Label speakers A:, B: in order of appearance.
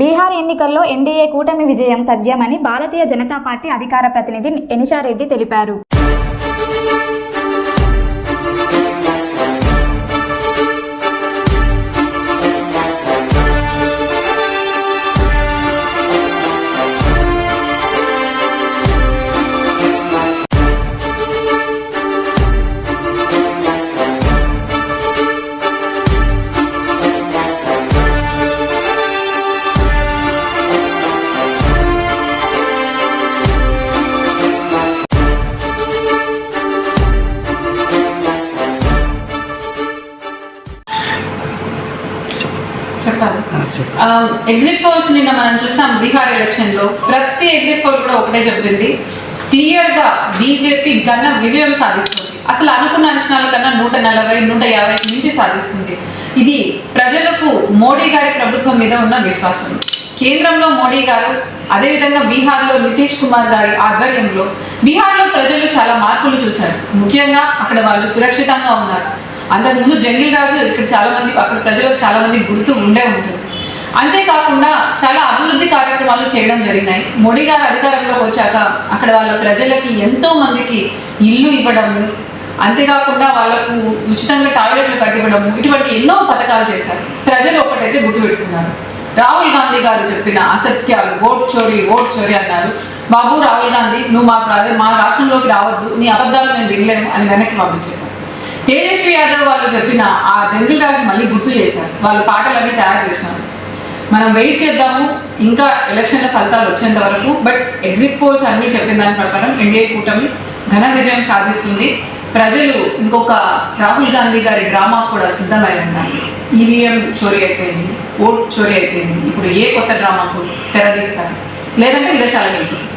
A: బీహార్ ఎన్నికల్లో ఎన్డీఏ కూటమి విజయం తథ్యమని భారతీయ జనతా పార్టీ అధికార ప్రతినిధి ఎనిషారెడ్డి తెలిపారు.
B: చెప్పాలి. ఎగ్జిట్ పోల్స్ నిన్న మనం చూసాం బీహార్ ఎలక్షన్లో ప్రతి ఎగ్జిట్ పోల్ కూడా ఒకటే చెప్పింది. క్లియర్గా బీజేపీ ఘన విజయం సాధిస్తుంది. అసలు అనుకున్న అంచనాల కన్నా నూట నలభై నూట యాభై మించి సాధిస్తుంది. ఇది ప్రజలకు మోడీ గారి ప్రభుత్వం మీద ఉన్న విశ్వాసం. కేంద్రంలో మోడీ గారు అదేవిధంగా బీహార్లో నితీష్ కుమార్ గారి ఆధ్వర్యంలో బీహార్లో ప్రజలు చాలా మార్పులు చూశారు. ముఖ్యంగా అక్కడ వాళ్ళు సురక్షితంగా ఉన్నారు. అంతకుముందు జంగిల్ రాజు ఇక్కడ చాలామంది అక్కడ ప్రజలకు చాలామంది గుర్తు ఉండే ఉంటుంది అంతేకాకుండా చాలా అభివృద్ధి కార్యక్రమాలు చేయడం జరిగినాయి. మోడీ గారు అధికారంలోకి వచ్చాక అక్కడ వాళ్ళ ప్రజలకి ఎంతో మందికి ఇల్లు ఇవ్వడము అంతేకాకుండా వాళ్ళకు ఉచితంగా టాయిలెట్లు కట్టివ్వడము ఇటువంటి ఎన్నో పథకాలు చేశారు. ప్రజలు ఒకటైతే గుర్తుపెట్టుకున్నారు. రాహుల్ గాంధీ గారు చెప్పిన అసత్యాలు ఓట్ చోరీ ఓట్ చోరీ అన్నారు. బాబు రాహుల్ గాంధీ నువ్వు మా ప్ర- మా రాష్ట్రంలోకి రావద్దు నీ అబద్ధాలు మేము వినలేము అని వెనక్కి పంపించేశారు. తేజస్వి యాదవ్ వాళ్ళు చెప్పిన ఆ జంగిల్ రాజు మళ్ళీ గుర్తు చేశారు. వాళ్ళు పాటలన్నీ తయారు చేసినారు. మనం వెయిట్ చేద్దాము. ఇంకా ఎలక్షన్ల ఫలితాలు వచ్చేంత వరకు బట్ ఎగ్జిట్ పోల్స్ అన్నీ చెప్పిన దాని ప్రకారం ఎన్డీఏ కూటమి ఘన విజయం సాధిస్తుంది. ప్రజలు ఇంకొక రాహుల్ గాంధీ గారి డ్రామా కూడా సిద్ధమై ఉన్నారు ఈవీఎం చోరీ అయిపోయింది ఓట్ చోరీ అయిపోయింది. ఇప్పుడు ఏ కొత్త డ్రామాకు తెరదీస్తారు? లేదంటే విదేశాలకు వెళ్ళిపోతుంది